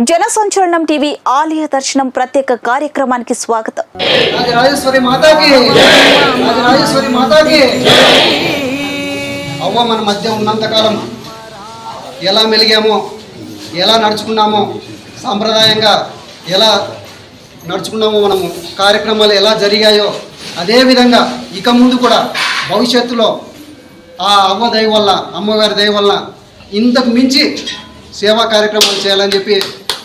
జనసంచలనం TV ఆలయ దర్శనం ప్రత్యేక కార్యక్రమానికి స్వాగతం. అవ్వ మన మధ్య ఉన్నంతకాలం ఎలా మెలిగామో ఎలా నడుచుకున్నామో సాంప్రదాయంగా ఎలా నడుచుకున్నామో మనము కార్యక్రమాలు ఎలా జరిగాయో అదేవిధంగా ఇక ముందు కూడా భవిష్యత్తులో ఆ అవ్వ దయ వల్ల అమ్మగారి దయ వల్ల ఇంతకు మించి సేవా కార్యక్రమాలు చేయాలని చెప్పి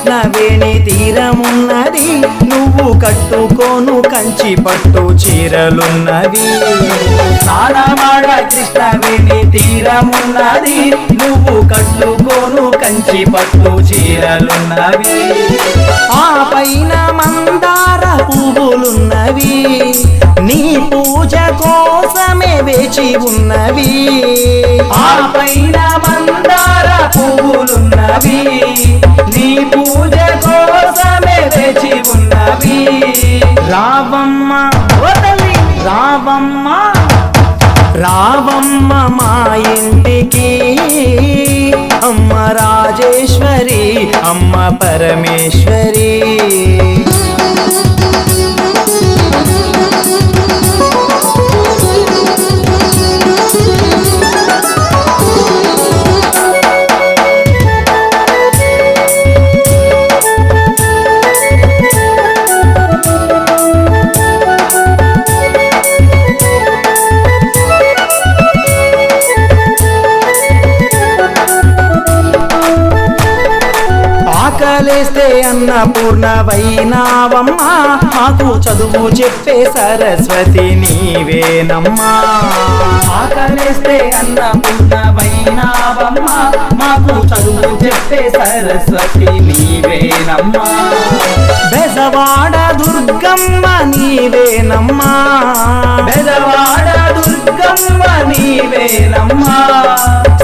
స్నానమాడ కృష్ణ వేణి తీరమున్నది. నువ్వు కట్టుకోను కంచి పట్టు చీరలున్నది. స్నానమాడ కృష్ణ వేణి తీరమున్నది. నువ్వు కట్టుకోను కంచి పట్టు చీరలున్నవి. ఆ పైన మందార పువ్వులున్నవి. నీ పూజ కోసమే వేచి ఉన్నవి. ఆ పైన మందార పువ్వులున్నవి. రావమ్మ. రావమ్మ. రావమ్మ మా ఇంటికి. అమ్మ రాజేశ్వరి అమ్మ పరమేశ్వరి. పూర్ణవైనావమ్మా. మాకు చదువు చెప్పే సరస్వతి నీవేనమ్మా. ఆకలేస్తే అన్నపూర్ణవైనావమ్మా మాకు చదువు చెప్పే సరస్వతి నీవేనమ్మా. బెజవాడ దుర్గమ్మ నీవేనమ్మా. బెజవాడ దుర్గమ్మ నీవేనమ్మా.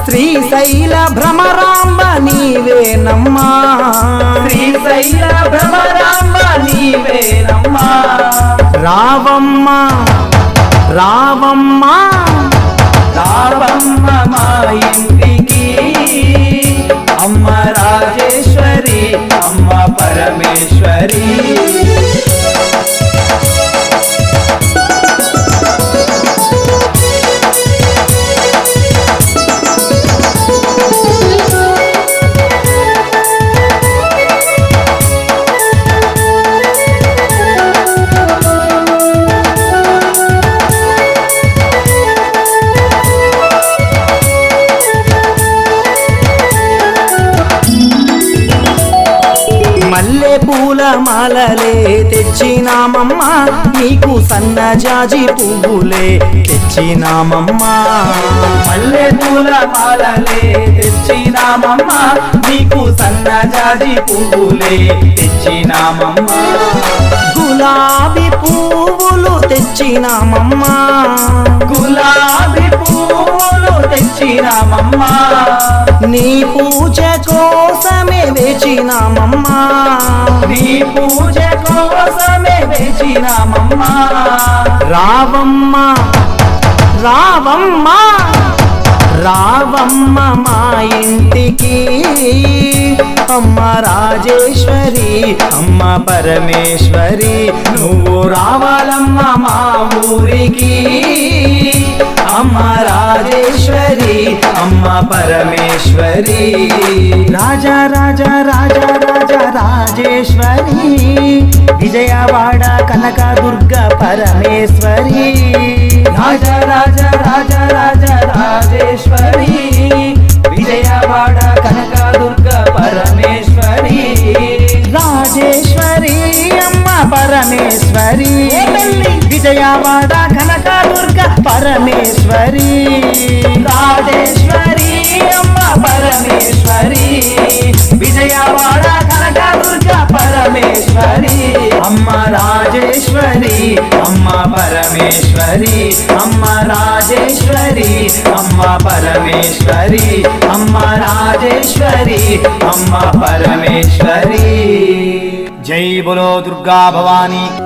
శ్రీశైల భ్రమరాంబ నీవేనమ్మా. శ్రీశైల భ్రమరాంబ నీవేనమ్మా. రావమ్మ. రావమ్మ రావమ్మ. మా ఇంటికి. అమ్మ రాజేశ్వరి అమ్మ పరమేశ్వరి. పూల మాలలే తెచ్చినామమ్మా నీకు సన్నజాజి పువ్వులే తెచ్చినామమ్మా. మల్లె పూల మాలలే తెచ్చినామమ్మా నీకు సన్నజాజి పువ్వులే తెచ్చినామమ్మా. గులాబీ పువ్వులు తెచ్చినామమ్మా. గులాబీ పువ్వులు తెచ్చినామమ్మా. నీ పూజ కోసం కోసమే వేచినామమ్మా. నీ పూజ కోసమే వేచినామమ్మా. రావమ్మా రావమ్మా రావమ్మ మా ఇంటికి. అమ్మ రాజేశ్వరి అమ్మ పరమేశ్వరి నువ్వు రావాలమ్మ మా ఊరికి. అమ్మ రాజేశ్వరి అమ్మ పరమేశ్వరి. రాజా రాజా రాజా రాజా రాజేశ్వరి. విజయవాడ కనక దుర్గ పరమేశ్వరి. రాజా రాజా రాజా రాజా రాజేశ్వరి. విజయవాడ కనక దుర్గ పరమేశ్వరి. రాజేశ్వరి అమ్మ పరమేశ్వరి. విజయవాడ కనక దుర్గ పరమేశ్వరి. రాజేశ్వరి అమ్మ పరమేశ్వరి. విజయవాడ కనక దుర్గ పరమేశ్వరి. అమ్మ రాజేశ్వరి అమ్మ పరమేశ్వరి. అమ్మ రాజేశ్వరి అమ్మ పరమేశ్వరి. అమ్మ రాజేశ్వరి అమ్మ పరమేశ్వరి. జై బులో దుర్గా భవానీ.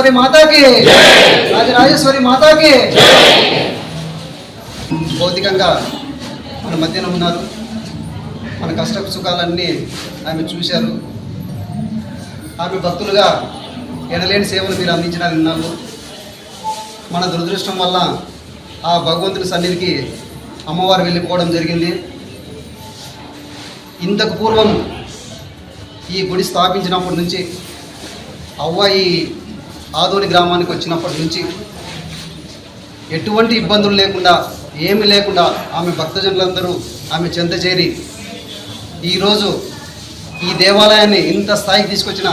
రాజరాజేశ్వరి మాతాకి రాజరాజేశ్వరి మాతాకి భౌతికంగా మన మధ్యన ఉన్నారు. మన కష్ట సుఖాలన్నీ ఆమె చూశారు. ఆమె భక్తులుగా ఎనలేని సేవలు మీరు అందించినారు విన్నాము. మన దురదృష్టం వల్ల ఆ భగవంతుని సన్నిధికి అమ్మవారు వెళ్ళిపోవడం జరిగింది. ఇంతకు పూర్వం ఈ గుడి స్థాపించినప్పటి నుంచి అవ్వ ఈ ఆదోని గ్రామానికి వచ్చినప్పటి నుంచి ఎటువంటి ఇబ్బందులు లేకుండా ఏమి లేకుండా ఆమె భక్తజనులందరూ ఆమె చెంత చేరి ఈరోజు ఈ దేవాలయాన్ని ఇంత స్థాయికి తీసుకొచ్చిన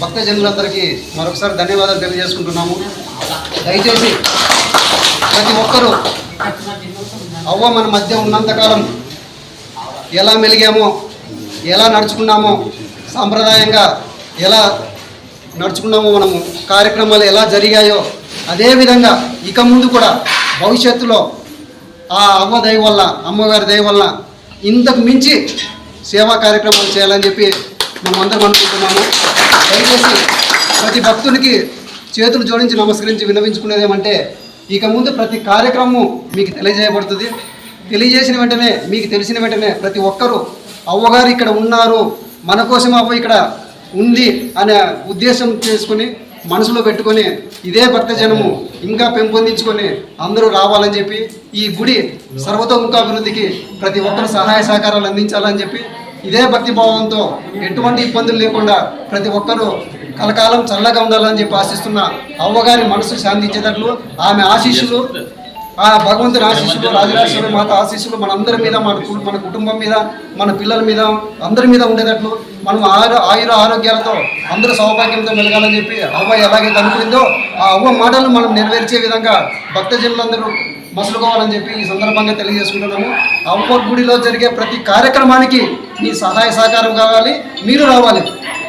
భక్తజనులందరికీ మరొకసారి ధన్యవాదాలు తెలియజేసుకుంటున్నాము. దయచేసి ప్రతి ఒక్కరూ అవ్వ మన మధ్య ఉన్నంతకాలం ఎలా మెలిగామో ఎలా నడుచుకున్నామో సాంప్రదాయంగా ఎలా నడుచుకున్నామో మనము. కార్యక్రమాలు ఎలా జరిగాయో అదేవిధంగా ఇక ముందు కూడా భవిష్యత్తులో ఆ అమ్మ దయ వల్ల అమ్మగారి దయ వల్ల ఇంతకు మించి సేవా కార్యక్రమాలు చేయాలని చెప్పి మనం అందరం అనుకుంటున్నాము. దయచేసి ప్రతి భక్తునికి చేతులు జోడించి నమస్కరించి వినవించుకునేది ఏమంటే ఇక ముందు ప్రతి కార్యక్రమం మీకు తెలియజేయబడుతుంది. తెలియజేసిన వెంటనే మీకు తెలిసిన వెంటనే ప్రతి ఒక్కరూ అవ్వగారు ఇక్కడ ఉన్నారు. మన కోసం అవ్వ ఇక్కడ ఉంది అనే ఉద్దేశం చేసుకుని మనసులో పెట్టుకొని ఇదే భక్తజనము ఇంకా పెంపొందించుకొని అందరూ రావాలని చెప్పి ఈ గుడి సర్వతోముఖాభివృద్ధికి ప్రతి ఒక్కరు సహాయ సహకారాలు అందించాలని చెప్పి ఇదే భక్తి భావంతో ఎటువంటి ఇబ్బందులు లేకుండా ప్రతి ఒక్కరూ కలకాలం చల్లగా ఉండాలని చెప్పి ఆశిస్తున్న అవ్వగారి మనసు శాంతించేటట్లు ఆమె ఆశీస్సులు ఆ భగవంతుని ఆశీస్సులు రాజరాజేశ్వరి మాత ఆశీస్సులు మనందరి మీద మన మన కుటుంబం మీద మన పిల్లల మీద అందరి మీద ఉండేటట్లు మనం ఆరు ఆయుర ఆరోగ్యాలతో అందరూ సౌభాగ్యంతో మెలగాలని చెప్పి అవ్వ ఎలాగైతే అనుకుందో ఆ అవ్వ మాటలను మనం నెరవేర్చే విధంగా భక్తజనులందరూ మసులుకోవాలని చెప్పి ఈ సందర్భంగా తెలియజేసుకుంటున్నాము. అవ్వ గుడిలో జరిగే ప్రతి కార్యక్రమానికి మీ సహాయ సహకారం కావాలి మీరు రావాలి.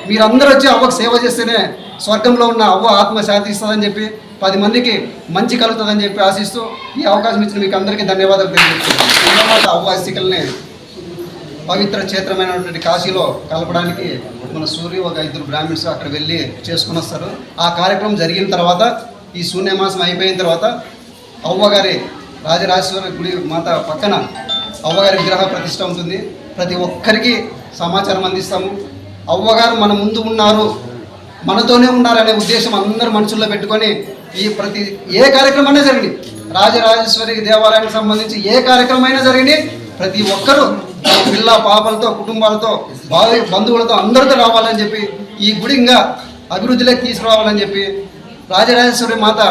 మీరందరూ వచ్చి అవ్వకు సేవ చేస్తేనే స్వర్గంలో ఉన్న అవ్వ ఆత్మ శాంతిస్తుందని చెప్పి పది మందికి మంచి కలుగుతుందని చెప్పి ఆశిస్తూ ఈ అవకాశం ఇచ్చిన మీకు అందరికీ ధన్యవాదాలు తెలియజేస్తున్నాను. అవ్వ అస్థికల్ని పవిత్ర క్షేత్రమైనటువంటి కాశీలో కలపడానికి మన సూర్య ఒక ఇద్దరు బ్రాహ్మిన్స్ అక్కడ వెళ్ళి చేసుకుని వస్తారు ఆ కార్యక్రమం జరిగిన తర్వాత ఈ శూన్యమాసం అయిపోయిన తర్వాత అవ్వగారి రాజరాజేశ్వర గుడి మాత పక్కన అవ్వగారి విగ్రహ ప్రతిష్ట ఉంటుంది. ప్రతి ఒక్కరికి సమాచారం అందిస్తాము. అవ్వగారు మన ముందు ఉన్నారు. మనతోనే ఉన్నారనే ఉద్దేశం అందరు మనసుల్లో పెట్టుకొని ఈ ప్రతి ఏ కార్యక్రమం అయినా జరిగింది. రాజరాజేశ్వరి దేవాలయానికి సంబంధించి ఏ కార్యక్రమం అయినా జరిగింది. ప్రతి ఒక్కరూ పిల్ల పాపలతో కుటుంబాలతో భావి బంధువులతో అందరితో రావాలని చెప్పి ఈ గుడి ఇంకా అభివృద్ధిలోకి తీసుకురావాలని చెప్పి రాజరాజేశ్వరి మాత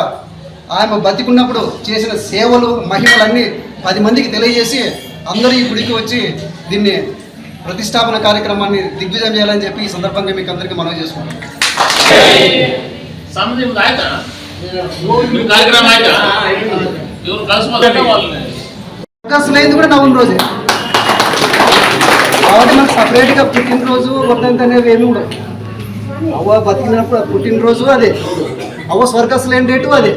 ఆమె బతికున్నప్పుడు చేసిన సేవలు మహిమలన్నీ పది మందికి తెలియజేసి అందరూ ఈ గుడికి వచ్చి దీన్ని ప్రతిష్టాపన కార్యక్రమాన్ని దిగ్విజయం చేయాలని చెప్పి ఈ సందర్భంగా మీకు అందరికీ మనవి చేసుకుంటాం స్నేహితుడు కూడా నవ్వుని రోజే. కాబట్టి మనకు సపరేట్గా పుట్టినరోజు వద్దంత అనేది ఏమి కూడా అవ్వ బతికినప్పుడు పుట్టినరోజు అదే. అవ్వ స్వర్గస్ లేని డేటు అదే.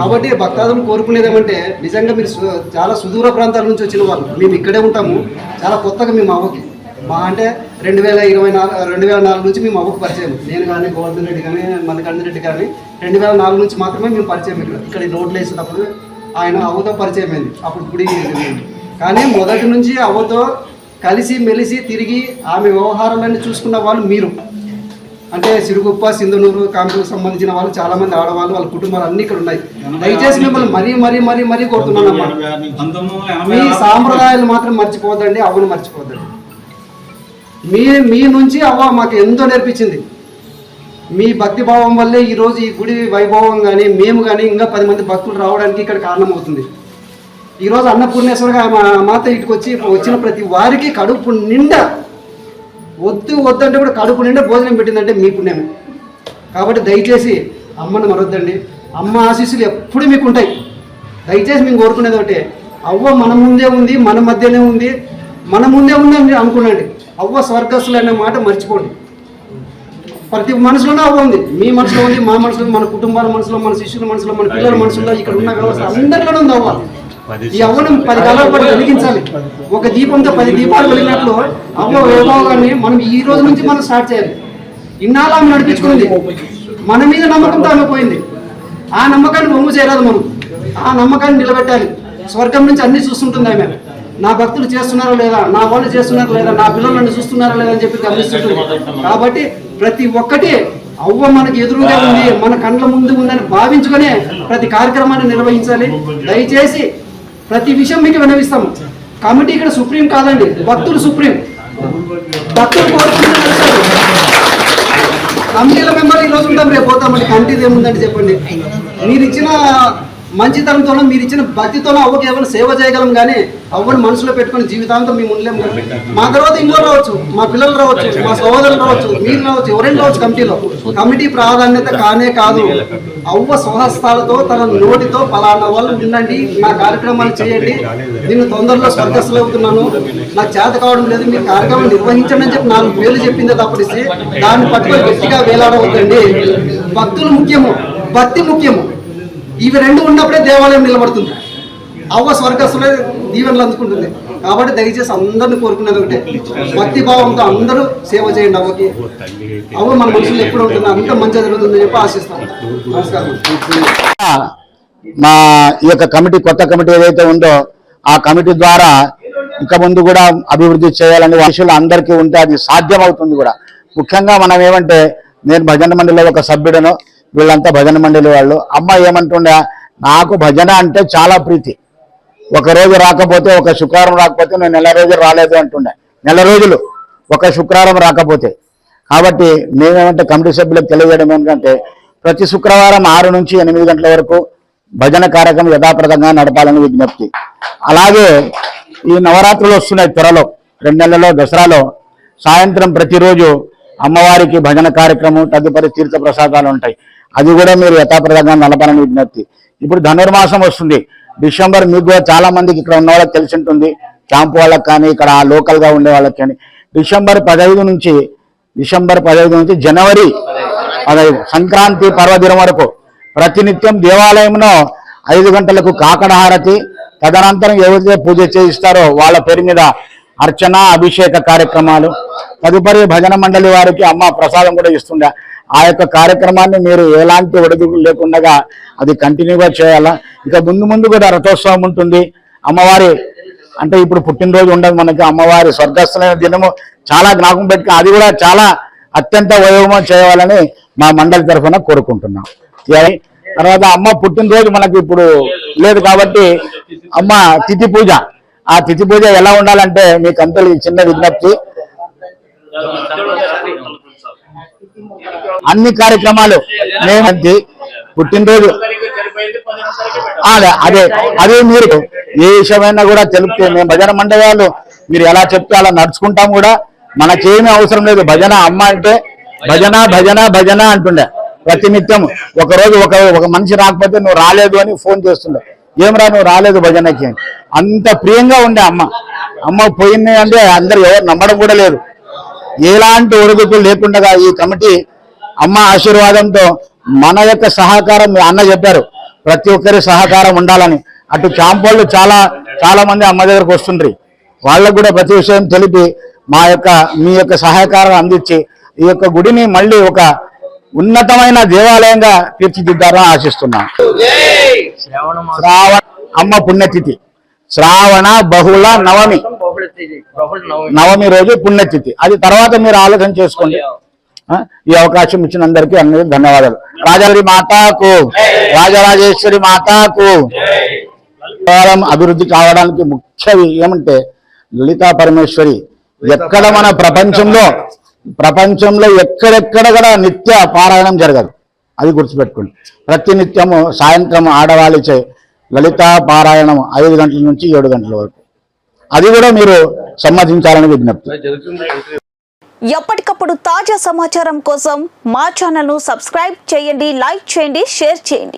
కాబట్టి భక్తాదులు కోరుకునేది ఏమంటే నిజంగా మీరు చాలా సుదూర ప్రాంతాల నుంచి వచ్చిన వాళ్ళు మేము ఇక్కడే ఉంటాము చాలా కొత్తగా మేము అవ్వకి మా అంటే రెండు వేల ఇరవై నాలుగు రెండు వేల నాలుగు నుంచి మేము అవ్వకు పరిచయం. నేను కానీ గోవర్ధన్ రెడ్డి కానీ మల్లికార్జున రెడ్డి కానీ రెండు వేల నాలుగు నుంచి మాత్రమే మేము పరిచయం ఇక్కడ. ఇక్కడ రోడ్లు వేసేటప్పుడు ఆయన అవ్వతో పరిచయం అయింది. అప్పుడు గుడి కానీ మొదటి నుంచి అవ్వతో కలిసి మెలిసి తిరిగి ఆమె వ్యవహారాలన్నీ చూసుకున్న వాళ్ళు మీరు. అంటే సిరుగుప్ప సింధునూరు కాంపూర్కి సంబంధించిన వాళ్ళు చాలా మంది ఆడవాళ్ళు వాళ్ళ కుటుంబాలు అన్ని ఇక్కడ ఉన్నాయి. దయచేసి మిమ్మల్ని మరీ మరీ మరీ మరీ కోరుతున్నానమ్మా మీ సాంప్రదాయాలు మాత్రం మర్చిపోవద్దండి అవ్వను మర్చిపోవద్దండి. మీ మీ నుంచి అవ్వ మాకు ఎంతో నేర్పించింది. మీ భక్తి భావం వల్లే ఈరోజు ఈ గుడి వైభవం కానీ మేము కానీ ఇంకా పది మంది భక్తులు రావడానికి ఇక్కడ కారణమవుతుంది. ఈరోజు అన్నపూర్ణేశ్వరగా మా మాత ఇటుకు వచ్చి వచ్చిన ప్రతి వారికి కడుపు నిండా వద్దు వద్దంటే కూడా కడుపు నిండా భోజనం పెట్టిందంటే మీ పుణ్యమే కాబట్టి దయచేసి అమ్మను మరొద్దండి. అమ్మ ఆశీస్సులు ఎప్పుడు మీకు ఉంటాయి దయచేసి మేము కోరుకునేది ఒకటే. అవ్వ మన ముందే ఉంది మన మధ్యనే ఉంది. మన ముందే ఉంది అని అనుకునండి అవ్వ స్వర్గస్సులు అనే మాట మర్చిపోండి. ప్రతి మనసులోనే అవ్వ ఉంది. మీ మనసులో ఉంది మా మనసులో మన కుటుంబాల మనసులో మన శిష్యుల మనసులో మన పిల్లల మనసులో ఇక్కడ ఉన్న వ్యవస్థ అందరిలోనే ఉంది అవ్వ. ఈ అవ్వను పది కాలాల పాటు వెలిగించాలి ఒక దీపంతో పది దీపాలు వెలిగినట్లు అవ్వ వైభవాన్ని మనం ఈ రోజు నుంచి మనం స్టార్ట్ చేయాలి. ఇన్నాళ్ళు ఆమె నడిపించుకుంది. మన మీద నమ్మకంతో ఆమె పోయింది. ఆ నమ్మకాన్ని బొమ్మ చేయరాదు మనం. ఆ నమ్మకాన్ని నిలబెట్టాలి. స్వర్గం నుంచి అన్ని చూస్తుంటుంది ఆమె. నా భక్తులు చేస్తున్నారా లేదా? నా వాళ్ళు చేస్తున్నారా లేదా? నా పిల్లలు నన్ను చూస్తున్నారా లేదా అని చెప్పి గమనిస్తుంటుంది. కాబట్టి ప్రతి ఒక్కటి అవ్వ మనకి ఎదురుగా ఉంది మన కండ్ల ముందు ఉందని భావించుకొని ప్రతి కార్యక్రమాన్ని నిర్వహించాలి. దయచేసి ప్రతి విషయం మీకు వినవిస్తాము. కమిటీ ఇక్కడ సుప్రీం కాదండి భక్తులు సుప్రీం. భక్తులు కోరుకుంటే కమిటీల మెంబర్ ఈ రోజు ఉంటాం రేపు పోతామండి. కమిటీది ఏముందండి చెప్పండి? మీరు ఇచ్చిన మంచితనంతోనో మీరు ఇచ్చిన భక్తితోనో అవ్వకి ఏమైనా సేవ చేయగలం కానీ అవ్వని మనసులో పెట్టుకుని జీవితాంతం మేము ఉండలేము మా తర్వాత ఇంట్లో రావచ్చు మా పిల్లలు రావచ్చు మా సోదరులు రావచ్చు మీరు రావచ్చు ఎవరైనా రావచ్చు కమిటీలో. కమిటీ ప్రాధాన్యత కానే కాదు. అవ్వ స్వహస్తాలతో తన నోటితో పలానా వాళ్ళు ఉండండి నా కార్యక్రమాలు చేయండి. నేను తొందరలో స్వర్గస్థులు అవుతున్నాను నాకు చేత కావడం లేదు మీ కార్యక్రమం నిర్వహించండి అని చెప్పి నాలుగు వేలు చెప్పిందే తప్పటిసి దాన్ని పట్టుకొని గట్టిగా వేలాడవద్దండి. భక్తులు ముఖ్యము భక్తి ముఖ్యము. ఇవి రెండు ఉన్నప్పుడే దేవాలయం నిలబడుతుంది. అవ్వ స్వర్గస్థులే దీవెనలు అందుకుంటుంది. కాబట్టి దయచేసి అందరిని కోరుకునేది ఒకటే. భక్తి భావంతో అందరూ సేవ చేయండి అవ్వకి. అవ్వ మన మనుషులు ఎప్పుడు ఉంటుంది అంత మంచిగా జరుగుతుందని చెప్పి ఆశిస్తాం. నమస్కారం. మా ఈ యొక్క కమిటీ కొత్త కమిటీ ఏదైతే ఉందో ఆ కమిటీ ద్వారా ఇంకా ముందు కూడా అభివృద్ధి చేయాలని మనుషులు అందరికీ ఉంటే అది సాధ్యం అవుతుంది కూడా. ముఖ్యంగా మనం ఏమంటే నేను భజన మండలిలో ఒక సభ్యుడను వీళ్ళంతా భజన మండలి వాళ్ళు. అమ్మ ఏమంటుండే నాకు భజన అంటే చాలా ప్రీతి. ఒక రోజు రాకపోతే ఒక శుక్రవారం రాకపోతే నేను నెల రోజులు రాలేదు అంటుండే. నెల రోజులు ఒక శుక్రవారం రాకపోతే. కాబట్టి మేమేమంటే కమిటీ సభ్యులకు తెలియజేయడం ఏంటంటే ప్రతి శుక్రవారం ఆరు నుంచి ఎనిమిది గంటల వరకు భజన కార్యక్రమం యథాప్రదంగా నడపాలని విజ్ఞప్తి. అలాగే ఈ నవరాత్రులు వస్తున్నాయి త్వరలో రెండు నెలల్లో దసరాలో. సాయంత్రం ప్రతిరోజు అమ్మవారికి భజన కార్యక్రమం తదుపరి తీర్థ ప్రసాదాలు ఉంటాయి. అది కూడా మీరు యథాప్రదంగా నడపాలని విజ్ఞప్తి. ఇప్పుడు ధనుర్మాసం వస్తుంది. డిసెంబర్ మీకు కూడా చాలా మందికి ఇక్కడ ఉన్న వాళ్ళకి తెలిసి ఉంటుంది. క్యాంపు వాళ్ళకి కానీ ఇక్కడ లోకల్గా ఉండే వాళ్ళకి కానీ. డిసెంబర్ పదహైదు నుంచి డిసెంబర్ పదహైదు నుంచి జనవరి పదహైదు సంక్రాంతి పర్వదినం వరకు ప్రతినిత్యం దేవాలయంలో ఐదు గంటలకు కాకడ హారతి తదనంతరం ఎవరైతే పూజ చేయిస్తారో వాళ్ళ పేరు మీద అర్చన అభిషేక కార్యక్రమాలు తదుపరి భజన మండలి వారికి అమ్మ ప్రసాదం కూడా ఇస్తుండే. ఆ యొక్క కార్యక్రమాన్ని మీరు ఎలాంటి ఒడిదుడుకులు లేకుండా అది కంటిన్యూగా చేయాలా? ఇక ముందు ముందు కూడా రథోత్సవం ఉంటుంది. అమ్మవారి అంటే ఇప్పుడు పుట్టినరోజు ఉండదు మనకి. అమ్మవారి స్వర్గస్థులైన దినము చాలా జ్ఞాపకం పెట్టుకుని అది కూడా చాలా అత్యంత వైభవం చేయాలని మా మండలి తరఫున కోరుకుంటున్నాం. తర్వాత అమ్మ పుట్టినరోజు మనకి ఇప్పుడు లేదు కాబట్టి అమ్మ తిథి పూజ. ఆ తిథి పూజ ఎలా ఉండాలంటే మీకు అంతలు ఈ చిన్న విజ్ఞప్తి. అన్ని కార్యక్రమాలు మేమంతి పుట్టినరోజు. అదే అదే అదే మీరు ఏ విషయమైనా కూడా తెలిపితే మేము భజన మండలాలు మీరు ఎలా చెప్తే అలా నడుచుకుంటాం కూడా. మనకేమీ అవసరం లేదు. భజన అమ్మ అంటే భజన భజన భజన అంటుండే ప్రతినిత్యం ఒక రోజు ఒక ఒక మనిషి రాకపోతే నువ్వు రాలేదు అని ఫోన్ చేస్తుండే. ఏం రా నువ్వు రాలేదు భజనకి అంత ప్రియంగా ఉండే అమ్మ. అమ్మ పోయింది అంటే అందరు ఎవరు నమ్మడం కూడా లేదు. ఎలాంటి ఒడుగుతులు లేకుండా ఈ కమిటీ అమ్మ ఆశీర్వాదంతో మన యొక్క సహకారం మీ అన్న చెప్పారు. ప్రతి ఒక్కరి సహకారం ఉండాలని. అటు క్యాంపోళ్ళు చాలా చాలా మంది అమ్మ దగ్గరకు వస్తుండ్రి. వాళ్ళకు కూడా ప్రతి విషయం తెలిపి మా యొక్క మీ యొక్క సహకారం అందించి ఈ యొక్క గుడిని మళ్ళీ ఒక ఉన్నతమైన దేవాలయంగా తీర్చిదిద్దారని ఆశిస్తున్నాను శ్రావణ అమ్మ పుణ్యతిథి. శ్రావణ బహుళ నవమి. నవమి రోజు పుణ్యతిథి. అది తర్వాత మీరు ఆలోచన చేసుకోండి. ఈ అవకాశం ఇచ్చిన అందరికీ అందరికీ ధన్యవాదాలు. రాజారి మాతాకు రాజరాజేశ్వరి మాతాకు. అభివృద్ధి కావడానికి ముఖ్య ఏమంటే లలితా పరమేశ్వరి ఎక్కడ మన ప్రపంచంలో ప్రపంచంలో ఎక్కడెక్కడ కూడా నిత్య పారాయణం జరగదు. అది గుర్తుపెట్టుకోండి. ప్రతి నిత్యము సాయంత్రం ఆడవాళ్ళచే లలిత పారాయణం ఐదు గంటల నుంచి ఏడు గంటల వరకు. అది కూడా మీరు సమ్మతించాలని విజ్ఞప్తి. ఎప్పటికప్పుడు తాజా సమాచారం కోసం మా ఛానల్ను సబ్స్క్రైబ్ చేయండి లైక్ చేయండి షేర్ చేయండి.